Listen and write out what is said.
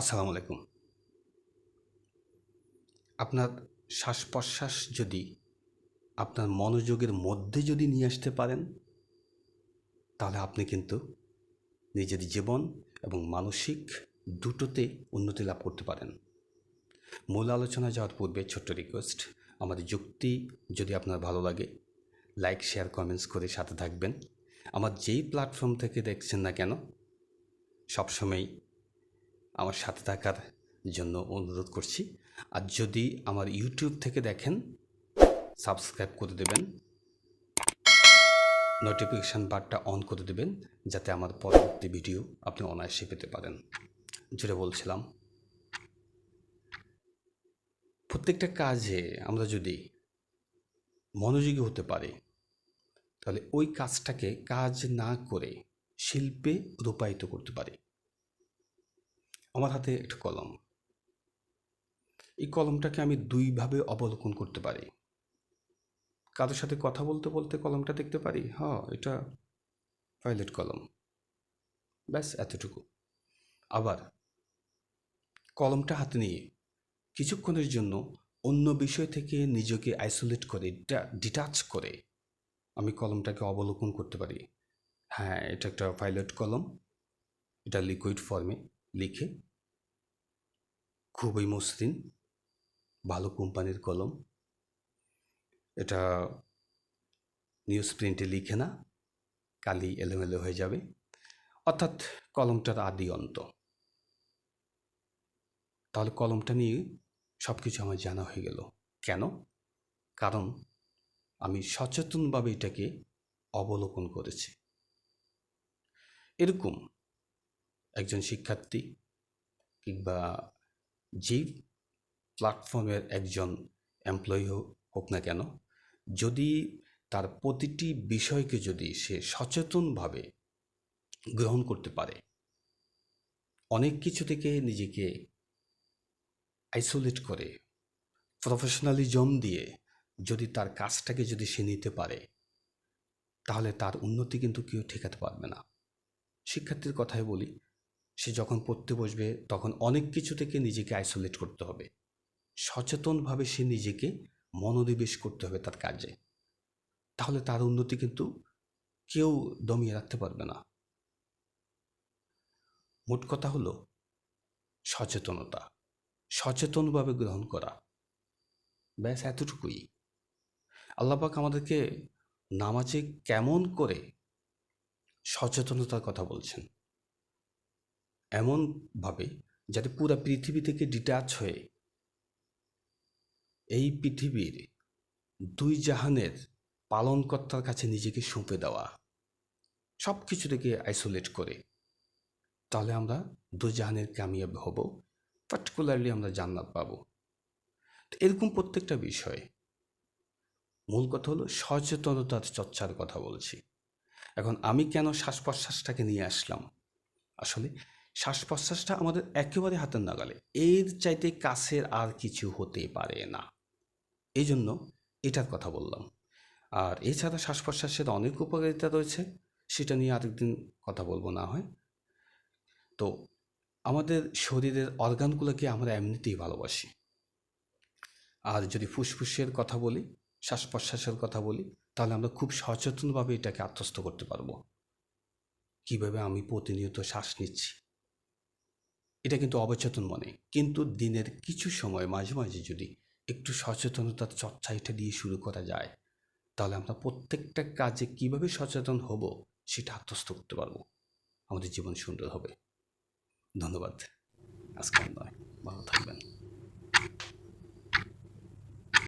আসসালামু আলাইকুম। আপনার শ্বাস প্রশ্বাস যদি, আপনার মনোযোগের মধ্যে যদি নিয়ে আসতে পারেন, তাহলে আপনি কিন্তু নিজের জীবন এবং মানসিক দুটোতে উন্নতি লাভ করতে পারেন। মূল আলোচনা যাওয়ার পূর্বে ছোট্ট রিকোয়েস্ট আমাদের যুক্তি যদি আপনার ভালো লাগে লাইক শেয়ার কমেন্টস করে সাথে থাকবেন। আমার যেই প্ল্যাটফর্ম থেকে দেখছেন না কেন সবসময় আমার সাথে থাকার জন্য অনুরোধ করছি। আর যদি আমার ইউটিউব থেকে দেখেন, সাবস্ক্রাইব করে দেবেন। নোটিফিকেশান বারটা অন করে দেবেন, যাতে আমার পরবর্তী ভিডিও আপনি অনায়াসে পেতে পারেন। যেটা বলছিলাম, প্রত্যেকটা কাজে আমরা যদি মনোযোগী হতে পারি, তাহলে ওই কাজটাকে কাজ না করে শিল্পে রূপায়িত করতে পারি। আমার হাতে একটা কলম। এই কলমটাকে আমি দুইভাবে অবলোকন করতে পারি। কারোর সাথে কথা বলতে বলতে কলমটা দেখতে পারি? হ্যাঁ এটা পাইলট কলম। ব্যাস, এতটুকু। আবার কলমটা হাতে নিয়ে কিছুক্ষণের জন্য অন্য বিষয় থেকে নিজেকে আইসোলেট করে ডিটাচ করে আমি কলমটাকে অবলোকন করতে পারি। হ্যাঁ এটা একটা পাইলট কলম। এটা লিকুইড ফর্মে লিখে। খুবই মসৃণ, ভালো কোম্পানির কলম। এটা নিউজ প্রিন্টে লিখে না, কালি এলোমেলো হয়ে যাবে। অর্থাৎ কলমটার আদি অন্ত। তাহলে কলমটা নিয়ে সব কিছু আমার জানা হয়ে গেল। কেন? কারণ আমি সচেতনভাবে এটাকে অবলোকন করেছি। এরকম একজন শিক্ষার্থী কিংবা যেই প্ল্যাটফর্মের একজন এমপ্লয়ি হোক না কেন, যদি তার প্রতিটি বিষয়কে যদি সে সচেতনভাবে গ্রহণ করতে পারে, অনেক কিছু থেকে নিজেকে আইসোলেট করে প্রফেশনালিজম দিয়ে যদি তার কাজটাকে যদি সে নিতে পারে, তাহলে তার উন্নতি কিন্তু কেউ ঠেকাতে পারবে না। শিক্ষার্থীর কথাই বলি সে যখন পড়তে বসবে, তখন অনেক কিছু থেকে নিজেকে আইসোলেট করতে হবে। সচেতনভাবে সে নিজেকে মনোনিবেশ করতে হবে তার কাজে। তাহলে তার উন্নতি কিন্তু কেউ দমিয়ে রাখতে পারবে না। মোট কথা হলো, সচেতনতা। সচেতনভাবে গ্রহণ করা। ব্যাস এতটুকুই। আল্লাপাক আমাদেরকে নামাজে কেমন করে সচেতনতার কথা বলছেন। এমনভাবে যাতে পুরো পৃথিবী থেকে ডিটাচ হয়ে এই পৃথিবীর দুই জাহানের পালনকর্তার কাছে নিজেকে সঁপে দেওয়া সব কিছু থেকে আইসোলেট করে, তাহলে আমরা দু জাহানের কামিয়াব হব পার্টিকুলারলি আমরা জান্নাত পাবো। এরকম প্রত্যেকটা বিষয়, মূল কথা হলো সচেতনতার চর্চার কথা বলছি। এখন আমি কেন শ্বাস প্রশ্বাসটাকে নিয়ে আসলাম? আসলে শ্বাস প্রশ্বাসটা আমাদের একেবারে হাতের নাগালে। এর চাইতে কাছের আর কিছু হতে পারে না। এই জন্য এটার কথা বললাম। আর এছাড়া শ্বাস প্রশ্বাসের অনেক উপকারিতা রয়েছে, সেটা নিয়ে আরেকদিন কথা বলব না হয়। তো আমাদের শরীরের অর্গানগুলোকে আমরা এমনিতেই ভালোবাসি। আর যদি ফুসফুসের কথা বলি শ্বাস প্রশ্বাসের কথা বলি, তাহলে আমরা খুব সচেতনভাবে এটাকে আত্মস্থ করতে পারব। কীভাবে আমি প্রতিনিয়ত শ্বাস নিচ্ছি। এটা কিন্তু অবচেতন মনে। কিন্তু দিনের কিছু সময় মাঝে মাঝে যদি একটু সচেতনতার চর্চা এটা দিয়ে শুরু করা যায়, তাহলে আমরা প্রত্যেকটা কাজে কীভাবে সচেতন হব সেটা আত্মস্থ করতে পারব। আমাদের জীবন সুন্দর হবে। ধন্যবাদ। আজকে নয় ভালো থাকবেন।